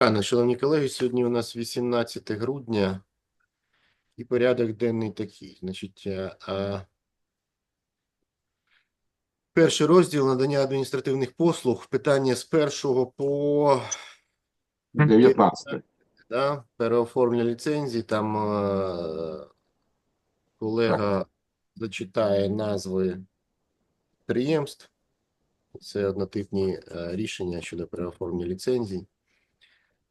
Шановні колеги, сьогодні у нас 18 грудня і порядок денний такий. Значить, е, а, перший розділ надання адміністративних послуг. Питання з першого по 19. да, переоформлення ліцензій. Там е, колега зачитає назви підприємств. Це однотипні е, рішення щодо переоформлення ліцензій.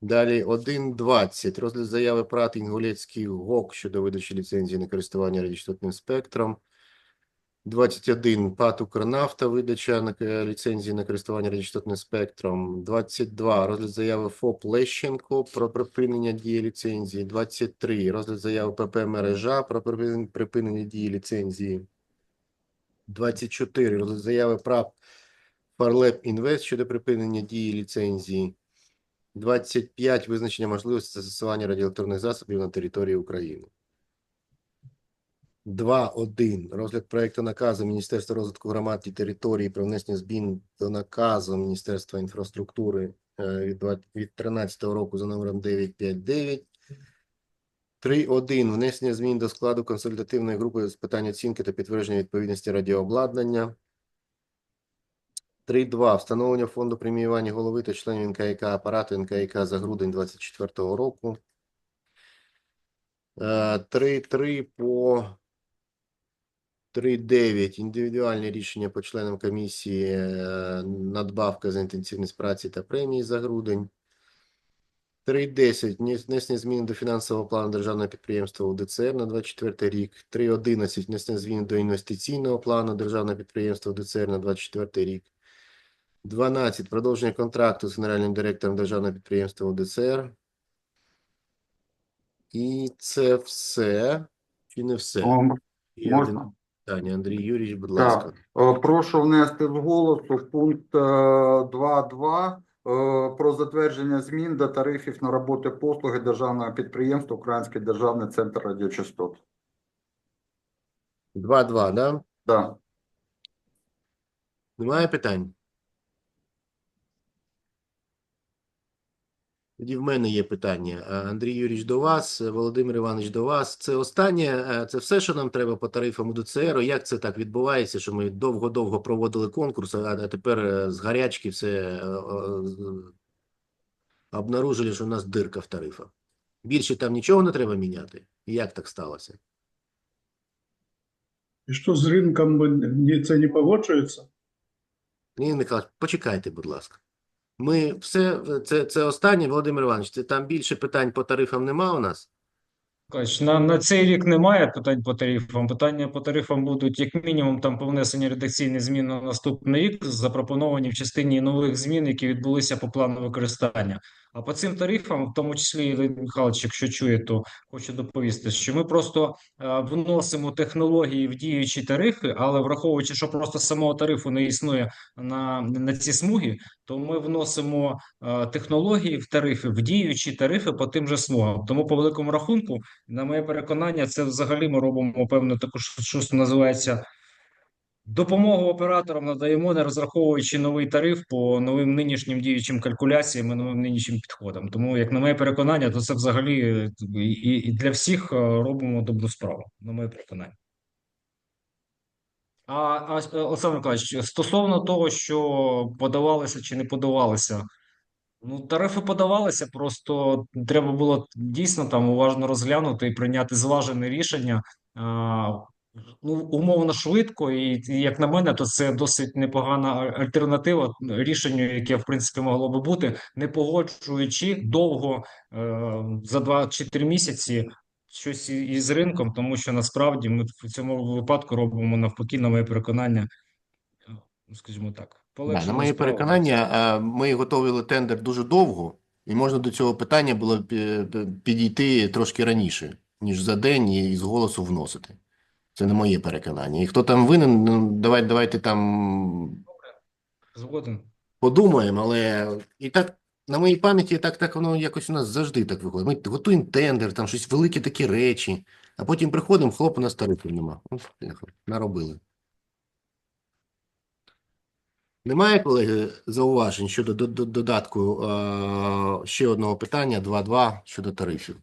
Далі 1.20. Розгляд заяви ПРАТ Інгулецький ГОК щодо видачі ліцензії на користування радіочастотним спектром. 21. ПАТ Укрнафта видача на ліцензії на користування радіочастотним спектром. 22. Розгляд заяви ФОП Лещенко про припинення дії ліцензії. 23. Розгляд заяви ПП Мережа про припинення дії ліцензії. 24. Розгляд заяви ПРАП Фарлеп Інвест щодо припинення дії ліцензії. 25. Визначення можливості застосування радіоелектронних засобів на території України. 2.1. Розгляд проекту наказу Міністерства розвитку громад і територій про внесення змін до наказу Міністерства інфраструктури е, від 20 від 13 року за номером 959. 3.1. Внесення змін до складу консультативної групи з питань оцінки та підтвердження відповідності радіообладнання. 3.2. Встановлення фонду преміювання голови та членів НКК апарату НКК за грудень 2024 року. Е, 3.3 по 3.9. Індивідуальні рішення по членам комісії. е, Надбавка за інтенсивність праці та премії за грудень. 3.10. Вні- Внесення змін до фінансового плану державного підприємства УДЦР на 24 рік. 3.11. Внесення змін до інвестиційного плану державного підприємства УДЦР на 24 рік. 12. Продовження контракту з генеральним директором державного підприємства УДЦР. І це все. Чи не все? О, Є один Можна? питання. Андрій Юрійович, будь Так. ласка. Е, Прошу внести з голосу пункт е, 2.2 е, про затвердження змін до тарифів на роботи послуги державного підприємства Український державний центр радіочастот. 2-2, да? Да. Немає питань? Тоді в мене є питання. Андрій Юрійович до вас, е, Володимир Іванович до вас. Це останнє, е, це все, що нам треба по тарифам УДЦР. Як це так відбувається, що ми довго-довго проводили конкурс, а тепер е, з гарячки все е, е, обнаружили, що у нас дирка в тарифах. Більше там нічого не треба міняти? Як так сталося? І що з ринком це не погоджується? Леонід Михайлович, почекайте, будь ласка. Ми все, це, це останнє, Володимир Іванович, це там більше питань по тарифам нема у нас? На, на цей рік немає питань по тарифам. Питання по тарифам будуть як мінімум там по внесенню редакційних змін на наступний рік, запропоновані в частині нових змін, які відбулися по плану використання. А по цим тарифам, в тому числі Леонід Михайлович, якщо чує, то хочу доповісти, що ми просто е, вносимо технології в діючі тарифи, але враховуючи, що просто самого тарифу не існує на, на ці смуги, то ми вносимо е, технології в тарифи, в діючі тарифи по тим же смугам. Тому по великому рахунку. На моє переконання, це взагалі ми робимо певно таку що називається допомогу операторам надаємо, не розраховуючи новий тариф по новим нинішнім діючим калькуляціям і новим нинішнім підходам. Тому, як на моє переконання, то це взагалі і для всіх е, робимо добру справу. На моє переконання. А, а е, Олександр Миколаївич, стосовно того, що подавалися чи не подавалися. Ну, тарифи подавалися, просто треба було дійсно там уважно розглянути і прийняти зважене рішення. Ну, умовно швидко, і, як на мене, то це досить непогана альтернатива рішенню, яке в принципі могло би бути, не погоджуючи довго е, за два чи три місяці щось із ринком, тому що насправді ми в цьому випадку робимо навпаки, на моє переконання, е, ну, скажімо так, Да, на моє переконання, е, ми готували тендер дуже довго, і можна до цього питання було пі- пі- підійти трошки раніше, ніж за день і з голосу вносити. Це не моє переконання. І хто там винен, ну, давай, давайте там Згоден. подумаємо, але і так, на моїй пам'яті, так, так воно якось у нас завжди так виходить. Ми готуємо тендер, там щось великі такі речі, а потім приходимо, хлоп, у нас тарифів нема. Наробили. Немає, колеги, зауважень щодо до- до- додатку ще одного питання 2.2 щодо тарифів?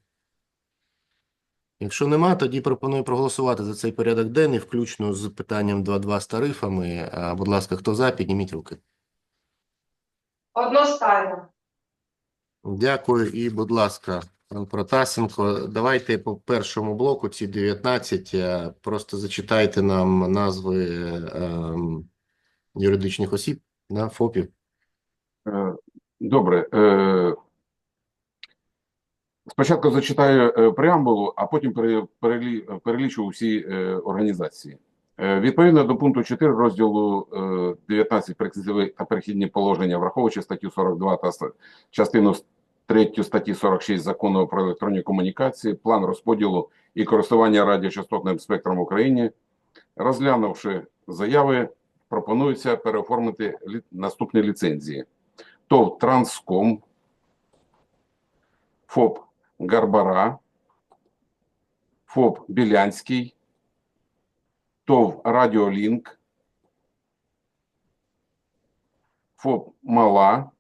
Якщо нема, тоді пропоную проголосувати за цей порядок денний, включно з питанням 2.2 з тарифами. Е, Будь ласка, хто за, підніміть руки. Одностайно. Дякую. І, будь ласка, пан Протасенко, давайте по першому блоку, ці 19, е, просто зачитайте нам назви ем, юридичних осіб на ФОПів. Е, Добре. Е, Спочатку зачитаю е, преамбулу, а потім перелічу усі е, організації. Е, Відповідно до пункту 4 розділу е, 19 «Прикінцеві та перехідні положення, враховуючи статтю 42 та частину 3 статті 46 Закону про електронні комунікації, план розподілу і користування радіочастотним спектром в Україні, розглянувши заяви, пропонується переоформити наступні ліцензії. ТОВ Транском, ФОП Гарбара, ФОП Білянський, ТОВ Радіолінк, ФОП Мала,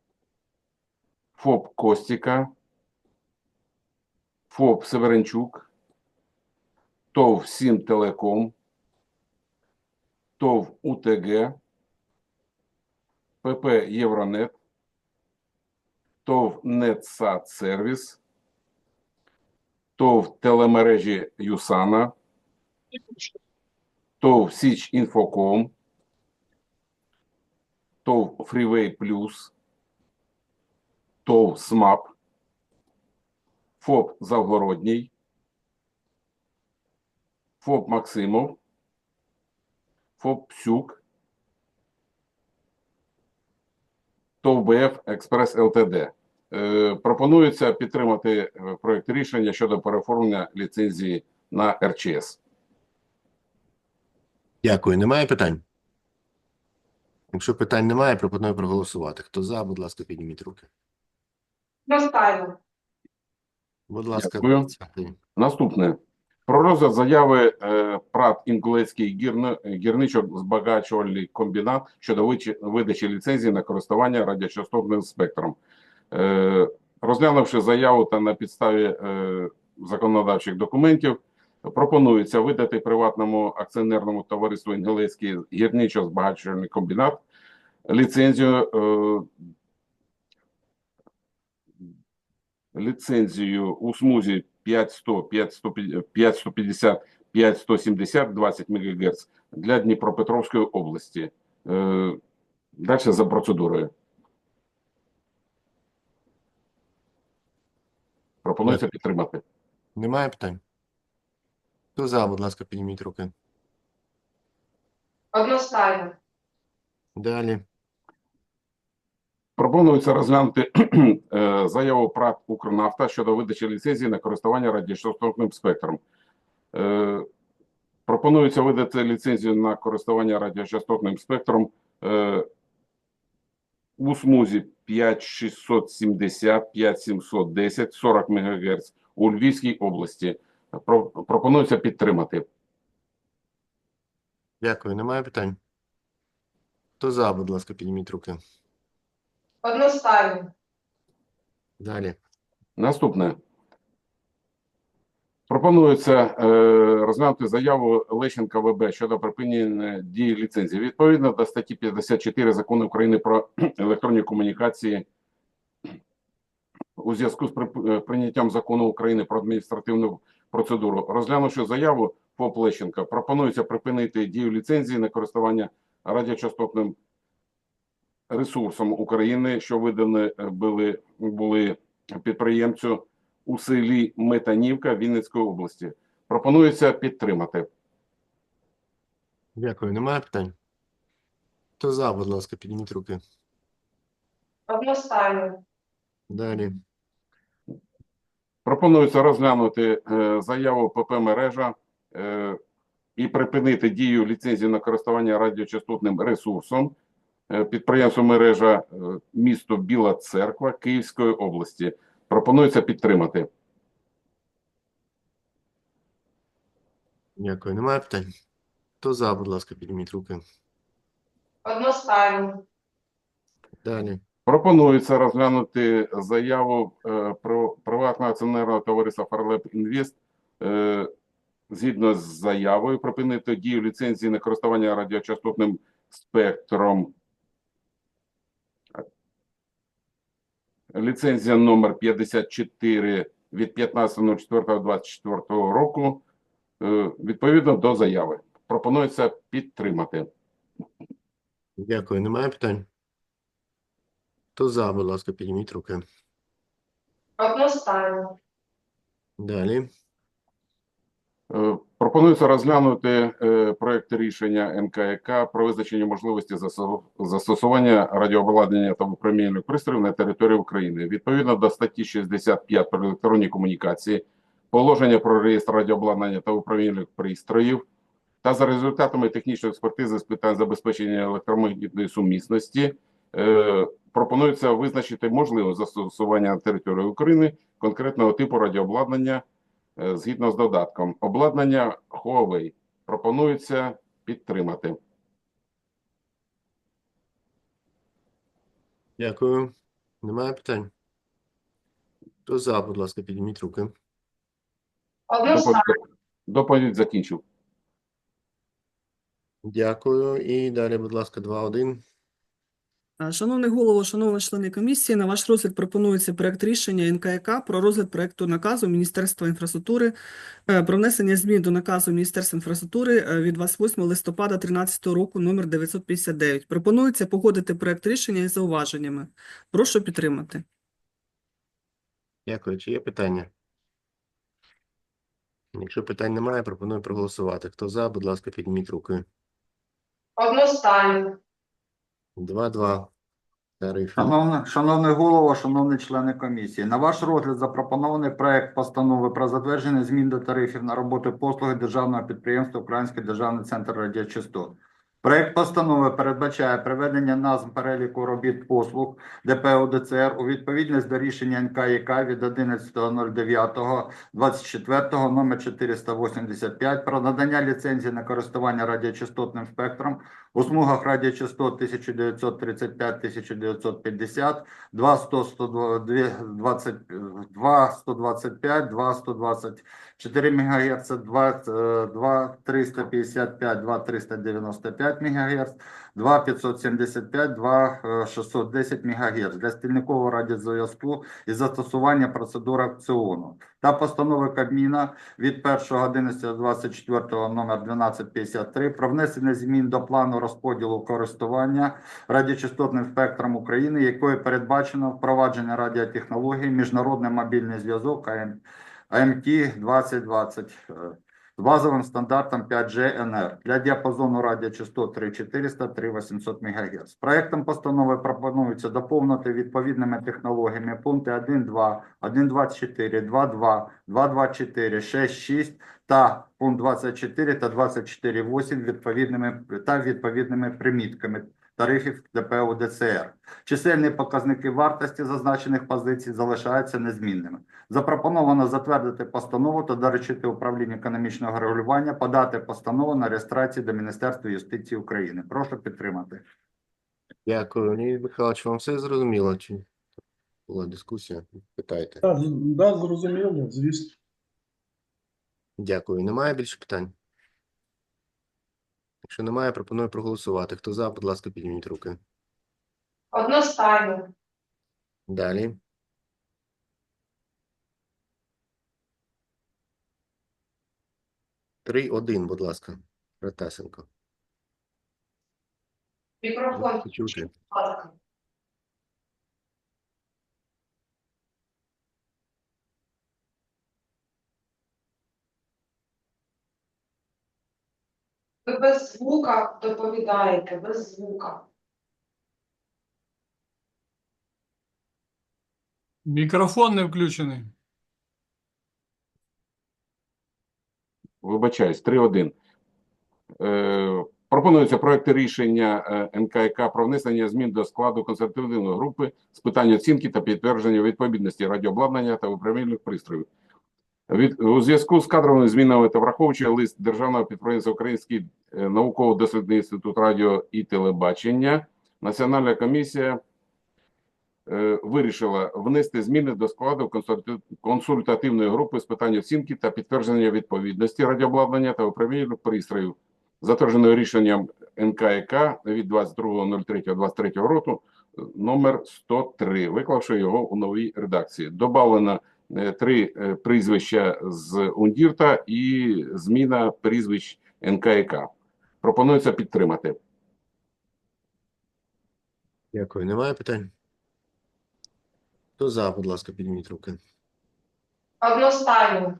ФОП Костіка, ФОП Северенчук, ТОВ Сім Телеком, ТОВ УТГ, ПП Євронет, ТОВ Нетсат Сервіс, ТОВ телемережі Юсана, ТОВ Січ Інфоком, ТОВ Фрівей Плюс, ТОВ СМАП, ФОП Завгородній, ФОП Максимов, ФОП Псюк, ТОВ БФ Експрес ЛТД. Е, Пропонується підтримати е, проект рішення щодо переоформлення ліцензії на РЧС. Дякую. Немає питань? Якщо питань немає, пропоную проголосувати. Хто за, будь ласка, підніміть руки. Одностайно. Будь ласка, Дякую. Наступне. Про розгляд заяви е, ПРАТ Інгулецький гірни, гірничок збагачувальний комбінат щодо видачі ліцензії на користування радіочастотним спектром. Е, розглянувши заяву та на підставі е, законодавчих документів, пропонується видати приватному акціонерному товариству Інгулецький гірничо-збагачувальний комбінат ліцензію е, ліцензію у смузі 5100, 5150, 5150, 5170, 20 МГц для Дніпропетровської області. Далі за процедурою. Пропонується підтримати. Немає питань? Хто за, будь ласка, підніміть руки. Одностайно. Далі. Пропонується розглянути е, заяву ПРАТ «Укрнафта» щодо видачі ліцензії на користування радіочастотним спектром. Е, Пропонується видати ліцензію на користування радіочастотним спектром е, у смузі 5670, 5710, 40 МГц у Львівській області. Про- Пропонується підтримати. Дякую. Немає питань? Хто за, будь ласка, підніміть руки. Одностайно. Далі. Наступне. Пропонується е, розглянути заяву Лещенка ВБ щодо припинення дії ліцензії. Відповідно до статті 54 Закону України про електронні комунікації у зв'язку з е, прийняттям закону України про адміністративну процедуру, розглянувши заяву ФОП Лещенка, пропонується припинити дію ліцензії на користування радіочастотним ресурсом України, що видані е, були, були підприємцю у селі Метанівка Вінницької області. Пропонується підтримати. Дякую. Немає питань? Хто за, будь ласка, підніміть руки. Одностайно. Далі. Пропонується розглянути е, заяву ПП мережа е, і припинити дію ліцензії на користування радіочастотним ресурсом е, підприємство мережа е, місто Біла Церква Київської області. Пропонується підтримати. Дякую. Немає питань? Хто за, будь ласка, підніміть руки. Одностайно. Далі. Пропонується розглянути заяву е, про приватного акціонерного товариства Фарлеп Інвест. Е, згідно з заявою, припинити дію ліцензії на користування радіочастотним спектром. Ліцензія номер 54 від 15.04.24 року. е, Відповідно до заяви. Пропонується підтримати. Дякую. Немає питань? Хто за, будь ласка, підніміть руки. Одностайно. Далі. Е, Пропонується розглянути е, проект рішення НКК про визначення можливості застосування радіообладнання та випромінювальних пристроїв на території України. Відповідно до статті 65 про електронні комунікації, положення про реєстр радіообладнання та випромінювальних пристроїв та за результатами технічної експертизи з питань забезпечення електромагнітної сумісності е, пропонується визначити можливе застосування на території України конкретного типу радіообладнання згідно з додатком. Обладнання Huawei пропонується підтримати. Дякую. Немає питань? Хто за, будь ласка, підніміть руки. Доповідь, доповідь закінчив. Дякую. І далі, будь ласка, 2-1. Е, Шановний голово, шановні члени комісії, на ваш розгляд пропонується проект рішення НКК про розгляд проекту наказу Міністерства інфраструктури е, про внесення змін до наказу Міністерства інфраструктури е, від 28 листопада 2013 року номер 959. Пропонується погодити проект рішення із зауваженнями. Прошу підтримати. Дякую. Чи є питання? Якщо питань немає, пропоную проголосувати. Хто за, будь ласка, підніміть руки. Одностайно. 2-2. Тарифи. Шановний, шановний голово, шановні члени комісії, на ваш розгляд запропонований проект постанови про затвердження змін до тарифів на роботу послуги державного підприємства Український державний центр радіочастот. Проект постанови передбачає приведення назв переліку робіт послуг ДП УДЦР у відповідність до рішення НКЯК від 11.09.24 номер 485 про надання ліцензії на користування радіочастотним спектром у смугах радіочастот 1935-1950, 2 100 120, 2 125, 2 124 МГц, 2, е, 2 355, 2 395 МГц, 2 575, 2 е, 610 МГц для стільникового радіозв'язку і застосування процедури аукціону. Та постанови Кабміна від 1.11.24 номер 1253 про внесення змін до плану розподілу користування радіочастотним спектром України, якою передбачено впровадження радіотехнологій, міжнародний мобільний зв'язок АМ, АМТ 2020 е, з базовим стандартом 5G NR для діапазону радіочастот 3400-3800 МГц. Проектом постанови пропонується доповнити відповідними технологіями пункти 1.2, 1.24, 2.2, 2.24, 6.6 та пункт 24 та 24.8 відповідними та відповідними примітками тарифів ДП УДЦР. Чисельні показники вартості зазначених позицій залишаються незмінними. Запропоновано затвердити постанову та доручити управлінню економічного регулювання подати постанову на реєстрацію до Міністерства юстиції України. Прошу підтримати. Дякую. Леонід Михайлович, вам все зрозуміло? Чи була дискусія? Питайте. Так, да, зрозуміло, звісно. Дякую. Немає більше питань? Якщо немає, пропоную проголосувати. Хто за, будь ласка, підніміть руки. Одностайно. Далі. Три один, будь ласка. Ратасенко. Мікрофон. Чути. будь ласка. Без звука доповідаєте, без звука. Мікрофон не включений. Вибачаюсь, 3-1. Е, пропонується проект рішення е, НКК про внесення змін до складу консультативної групи з питань оцінки та підтвердження відповідності радіообладнання та управлінних пристроїв. Від, у зв'язку з кадровими змінами та враховуючи лист Державного підприємства Український науково-дослідний інститут радіо і телебачення, Національна комісія е, вирішила внести зміни до складу консультативної групи з питань оцінки та підтвердження відповідності радіообладнання та управління пристроїв, затвердженого рішенням НКК від 22.03.23 року е, номер 103, виклавши його у новій редакції. Добавлено е, три е, прізвища з Ундірта і зміна прізвищ НКК. Пропонується підтримати. Дякую. Немає питань? Хто за, будь ласка, підніміть руки. Одностайно.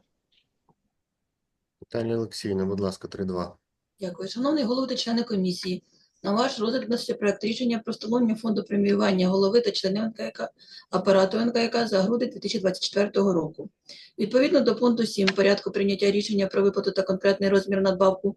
Наталія Олексіївна, будь ласка, 3-2. Дякую. Шановний голово та члени комісії, на ваш розгляд вноситься проект рішення про встановлення фонду преміювання голови та членів НКК, апарату НКК за грудень 2024 року. Відповідно до пункту 7 порядку прийняття рішення про виплату та конкретний розмір надбавку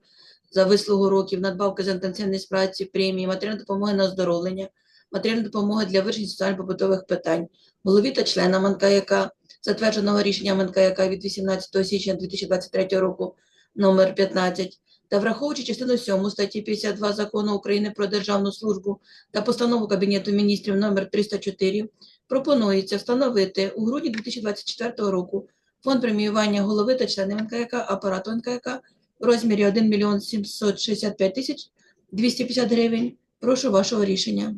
за вислугу років, надбавки за інтенсивність праці, премії, матеріальної допомоги на оздоровлення, матеріальної допомоги для вирішення соціально-побутових питань, голові та членам НКК, затвердженого рішенням НКК від 18 січня 2023 року номер 15, та враховуючи частину 7 статті 52 Закону України про державну службу та постанову Кабінету міністрів номер 304, пропонується встановити у грудні 2024 року фонд преміювання голови та членів НКК, апарату НКК в розмірі 1 мільйон 765 тисяч 250 гривень. Прошу вашого рішення.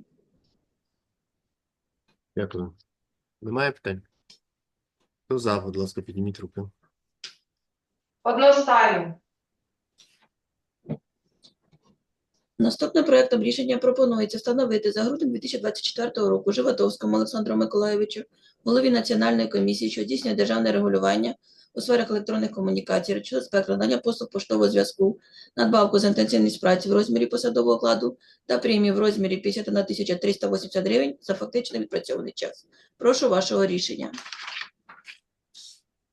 Дякую. Немає питань? Хто за, будь ласка, підніміть руки. Одностайно. Наступним проектом рішення пропонується встановити за грудень 2024 року Животовському Олександру Миколайовичу, голові Національної комісії, що здійснює державне регулювання у сферах електронних комунікацій, речового спектру, надання послуг поштового зв'язку, надбавку за інтенсивність праці в розмірі посадового окладу та премію в розмірі 51 380 гривень за фактично відпрацьований час. Прошу вашого рішення.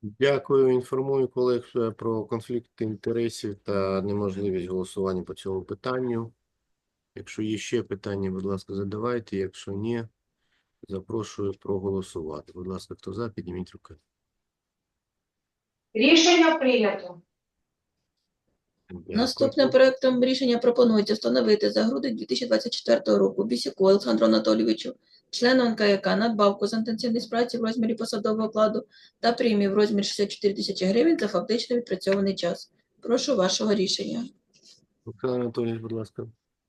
Дякую. Інформую колег про конфлікт інтересів та неможливість голосування по цьому питанню. Якщо є ще питання, будь ласка, задавайте. Якщо ні, запрошую проголосувати. Будь ласка, хто за, підніміть руки. Рішення прийнято. Наступним проектом рішення пропонується встановити за грудень 2024 року Бісяку Олександру Анатолійовичу, члену НКК, надбавку за інтенсивність праці в розмірі посадового окладу та премію в розмірі 64 тисячі гривень за фактично відпрацьований час. Прошу вашого рішення. Олександр Анатолійович, будь ласка.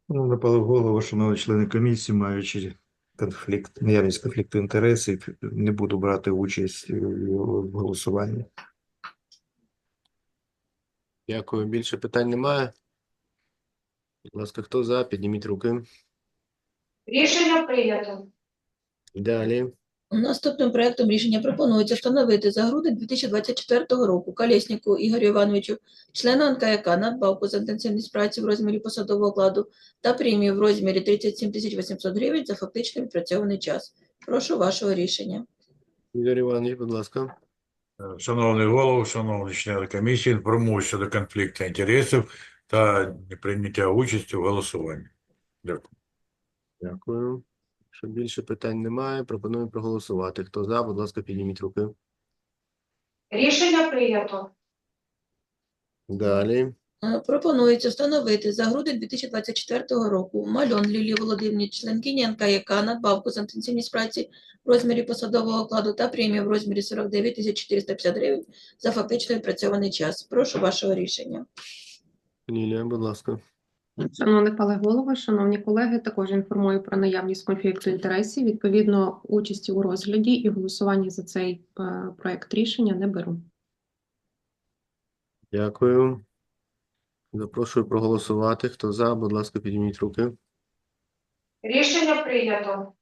Ну, напали в голову, шановні члени комісії, маючи конфлікт, наявність конфлікту інтересів, не буду брати участь в голосуванні. Дякую. Більше питань немає. Будь ласка, хто за, підніміть руки. Рішення прийнято. Далі. Наступним проектом рішення пропонується встановити за грудень 2024 року Колєсніку Ігорю Івановичу, члену НКК, надбавку за інтенсивність праці в розмірі посадового окладу та премію в розмірі 37 800 гривень за фактично відпрацьований час. Прошу вашого рішення. Ігор Іванович, будь ласка. Шановний голово, шановні члени комісії, інформую щодо конфлікту інтересів та прийняття участі в голосуванні. Дякую. Дякую. Якщо більше питань немає, пропоную проголосувати. Хто за, будь ласка, підніміть руки. Рішення прийнято. Далі. Е, Пропонується встановити за грудень 2024 року Мальон Лілії Володимирівні, членкині НКЯК, надбавку за інтенсивність праці в розмірі посадового окладу та премію в розмірі 49 450 гривень за фактично відпрацьований час. Прошу вашого рішення. Лілія, будь ласка. Шановний пане голово, шановні колеги, також інформую про наявність конфлікту інтересів. Відповідно, участі у розгляді і голосуванні за цей е, проект рішення не беру. Дякую. Запрошую проголосувати. Хто за, будь ласка, підніміть руки. Рішення прийнято.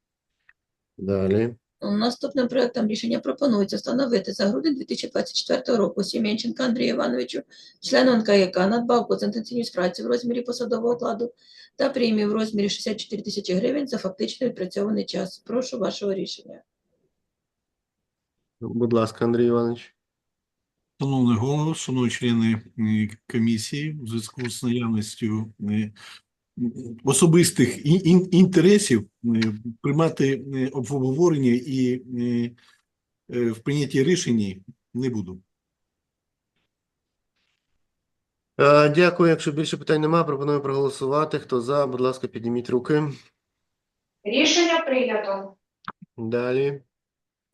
Далі. Наступним проектом рішення пропонується встановити за грудень 2024 року Сім'янченка Андрію Івановичу, члену НКЯК, надбавку за інтенсивність праці в розмірі посадового окладу та премію в розмірі 64 тисячі гривень за фактично відпрацьований час. Прошу вашого рішення. Будь ласка, Андрій Іванович. Шановний голово, шановні члени комісії, в зв'язку з наявністю особистих ін- ін- інтересів приймати обговорення і е, в прийнятті рішень не буду. Е, Дякую. Якщо більше питань немає, пропоную проголосувати. Хто за, будь ласка, підніміть руки. Рішення прийнято. Далі.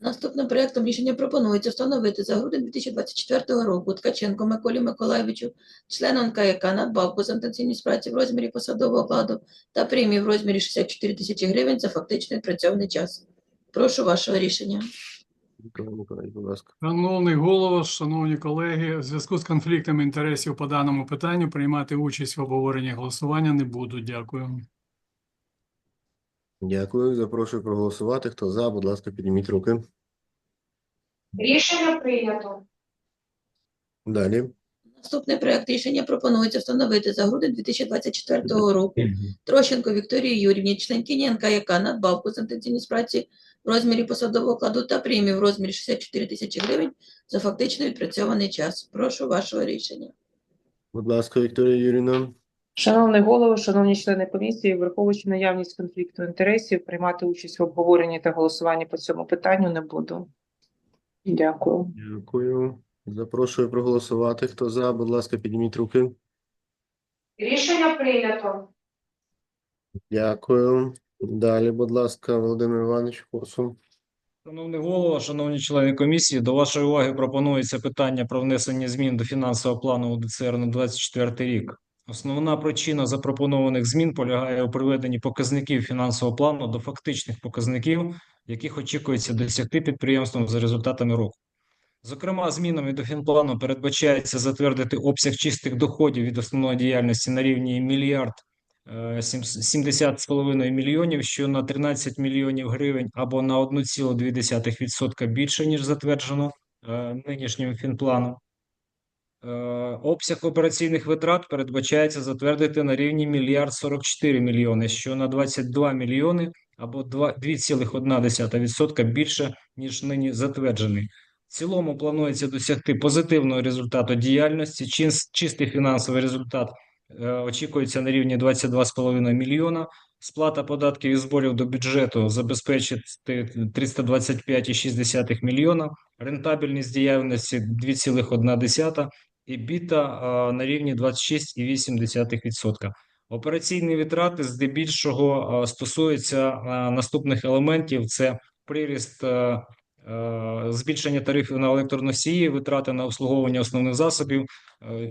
Наступним проектом рішення пропонується встановити за грудень 2024 року Ткаченко Миколі Миколайовичу, членам НКЯК надбавку за інтенсивність праці в розмірі посадового окладу та премії в розмірі 64 тисячі гривень за фактично відпрацьований час. Прошу вашого рішення. Будь ласка. Шановний голова, шановні колеги, в зв'язку з конфліктом інтересів по даному питанню приймати участь в обговоренні голосування не буду. Дякую. Дякую. Запрошую проголосувати. Хто за, будь ласка, підніміть руки. Рішення прийнято. Далі. Наступний проект рішення пропонується встановити за грудень 2024 року Трощенко Вікторії Юрівні, членкині НКЯК надбавку за інтенсивність праці в розмірі посадового окладу та премію в розмірі 64 тисячі гривень за фактично відпрацьований час. Прошу вашого рішення. Будь ласка, Вікторія Юріївна. Шановний голово, шановні члени комісії, враховуючи наявність конфлікту інтересів, приймати участь в обговоренні та голосуванні по цьому питанню не буду. Дякую. Дякую. Запрошую проголосувати. Хто за, будь ласка, підніміть руки. Рішення прийнято. Дякую. Далі, будь ласка, Володимир Іванович Корсун. Шановний голова, шановні члени комісії, до вашої уваги пропонується питання про внесення змін до фінансового плану УДЦР на 24 рік. Основна причина запропонованих змін полягає у приведенні показників фінансового плану до фактичних показників, яких очікується досягти підприємством за результатами року. Зокрема, змінами до фінплану передбачається затвердити обсяг чистих доходів від основної діяльності на рівні мільярд е, сім- 70,5 мільйонів, що на 13 мільйонів гривень або на 1,2% більше, ніж затверджено е, нинішнім фінпланом. Е, Обсяг операційних витрат передбачається затвердити на рівні мільярд 44 мільйони, що на 22 мільйони або два- 2,1% більше, ніж нині затверджений. В цілому планується досягти позитивного результату діяльності. Чис- Чистий фінансовий результат е, очікується на рівні 22,5 мільйона. Сплата податків і зборів до бюджету забезпечить 325,6 мільйона. Рентабельність діяльності 2,1 біта на рівні 26,8%. Операційні витрати здебільшого стосуються наступних елементів: це приріст збільшення тарифів на електроносії, витрати на обслуговування основних засобів.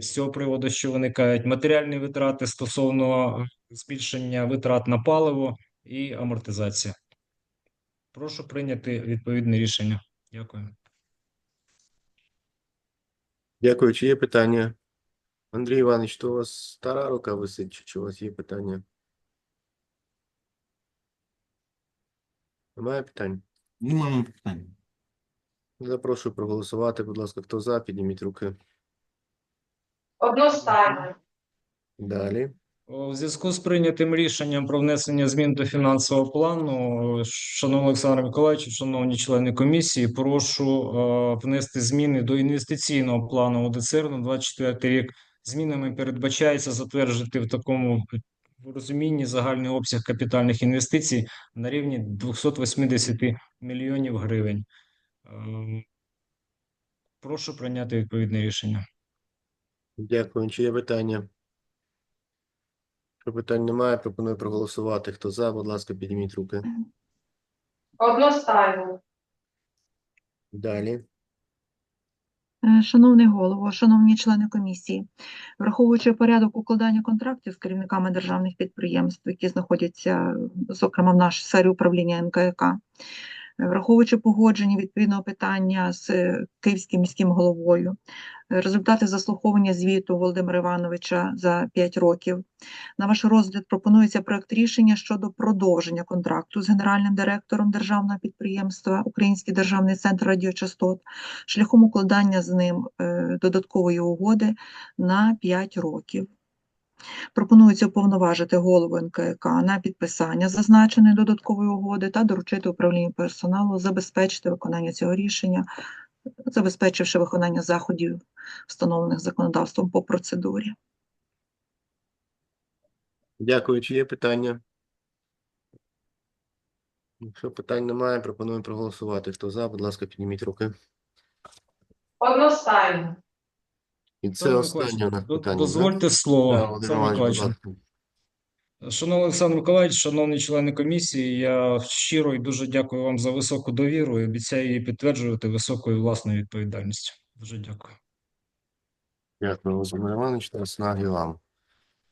З цього приводу, що виникають матеріальні витрати стосовно збільшення витрат на паливо і амортизація. Прошу прийняти відповідне рішення. Дякую. Дякую. Чи є питання? Андрій Іванович, то у вас стара рука висить, чи, чи у вас є питання? Немає питань? Немає питань. Запрошую проголосувати. Будь ласка, хто за, підніміть руки. Одностайно. Далі. У зв'язку з прийнятим рішенням про внесення змін до фінансового плану, шановний Олександр Миколаївич, шановні члени комісії, прошу е, внести зміни до інвестиційного плану ОДЦР на 24 рік. Змінами передбачається затвердити в такому розумінні загальний обсяг капітальних інвестицій на рівні 280 мільйонів гривень. Е, Прошу прийняти відповідне рішення. Дякую. Чи є питання? Якщо питань немає, пропоную проголосувати. Хто за, будь ласка, підніміть руки. Одностайно. Далі. Е, Шановний голово, шановні члени комісії, враховуючи порядок укладання контрактів з керівниками державних підприємств, які знаходяться, зокрема, в нашій сфері управління НКК, враховуючи погодження відповідного питання з київським міським головою, е, результати заслуховування звіту Володимира Івановича за 5 років, на ваш розгляд пропонується проект рішення щодо продовження контракту з генеральним директором державного підприємства Український державний центр радіочастот шляхом укладання з ним е, додаткової угоди на 5 років. Пропонується уповноважити голову НКК на підписання зазначеної додаткової угоди та доручити управлінню персоналу забезпечити виконання цього рішення, забезпечивши виконання заходів, встановлених законодавством по процедурі. Дякую. Чи є питання? Якщо питань немає, пропоную проголосувати. Хто за, будь ласка, підніміть руки. Одностайно. І це останнє у нас питання. да? Дозвольте слово. Да, Олександр Миколаївич. Шановний Олександр Миколаївич, шановні члени комісії, я щиро і дуже дякую вам за високу довіру і обіцяю її підтверджувати високою власною відповідальністю. Дуже дякую. Дякую, Володимир Іванович, та снаги вам.